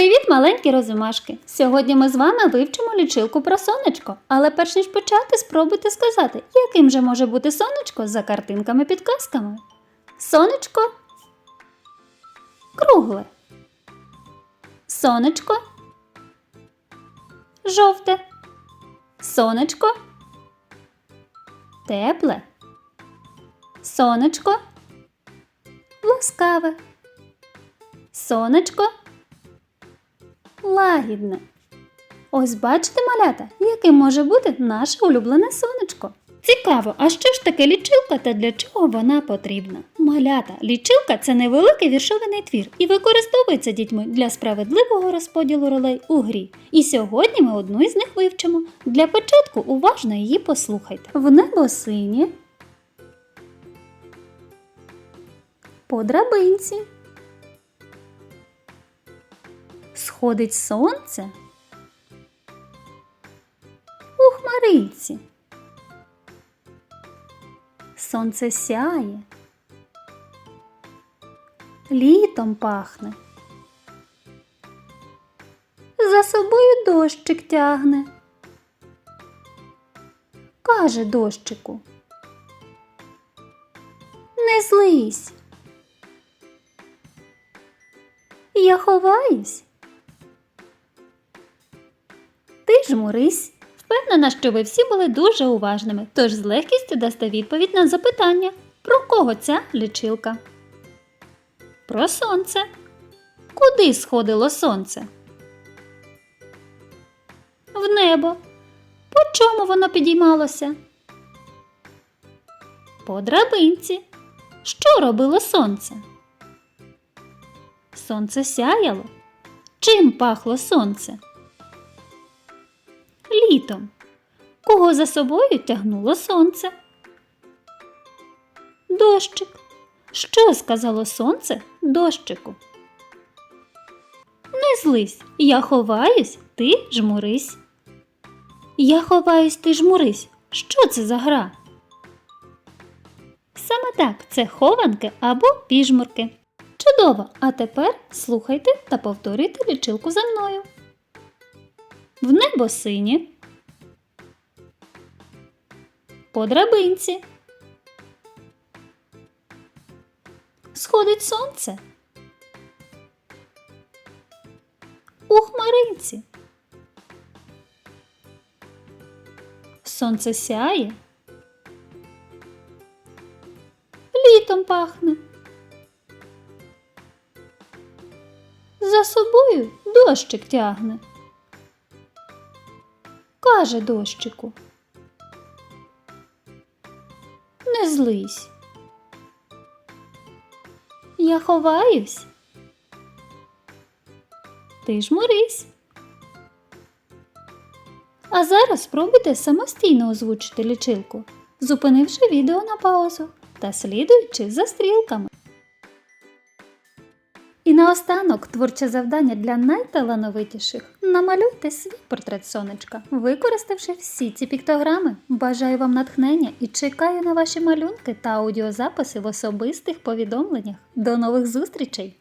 Привіт, маленькі розумашки! Сьогодні ми з вами вивчимо лічилку про сонечко. Але перш ніж почати, спробуйте сказати, яким же може бути сонечко за картинками-підказками. Сонечко кругле. Сонечко жовте. Сонечко тепле. Сонечко ласкаве. Сонечко лагідне. Ось бачите, малята, яким може бути наше улюблене сонечко. Цікаво, а що ж таке лічилка та для чого вона потрібна? Малята, лічилка це невеликий віршований твір і використовується дітьми для справедливого розподілу ролей у грі. І сьогодні ми одну із них вивчимо. Для початку уважно її послухайте. В небо синє. По драбинці. Сходить сонце у хмариці. Сонце сяє, літом пахне. За собою дощик тягне. Каже дощику. Не злись. Я ховаюсь. Жмурись. Впевнена, що ви всі були дуже уважними, тож з легкістю дасте відповідь на запитання, про кого ця лічилка? Про сонце. Куди сходило сонце? В небо. По чому воно підіймалося? По драбинці. Що робило сонце? Сонце сяяло. Чим пахло сонце? Літом. Кого за собою тягнуло сонце? Дощик. Що сказало сонце дощику? Не злись, я ховаюсь, ти жмурись. Я ховаюсь, ти жмурись. Що це за гра? Саме так, це хованки або піжмурки. Чудово! А тепер слухайте та повторюйте лічилку за мною. В небо синє. По драбинці. Сходить сонце. У хмаринці. Сонце сяє. Літом пахне. За собою дощик тягне каже дощику. Злись. Я ховаюсь. Ти ж морись. А зараз спробуйте самостійно озвучити лічилку, зупинивши відео на паузу та слідуючи за стрілками. І наостанок творче завдання для найталановитіших. Намалюйте свій портрет сонечка, використавши всі ці піктограми. Бажаю вам натхнення і чекаю на ваші малюнки та аудіозаписи в особистих повідомленнях. До нових зустрічей!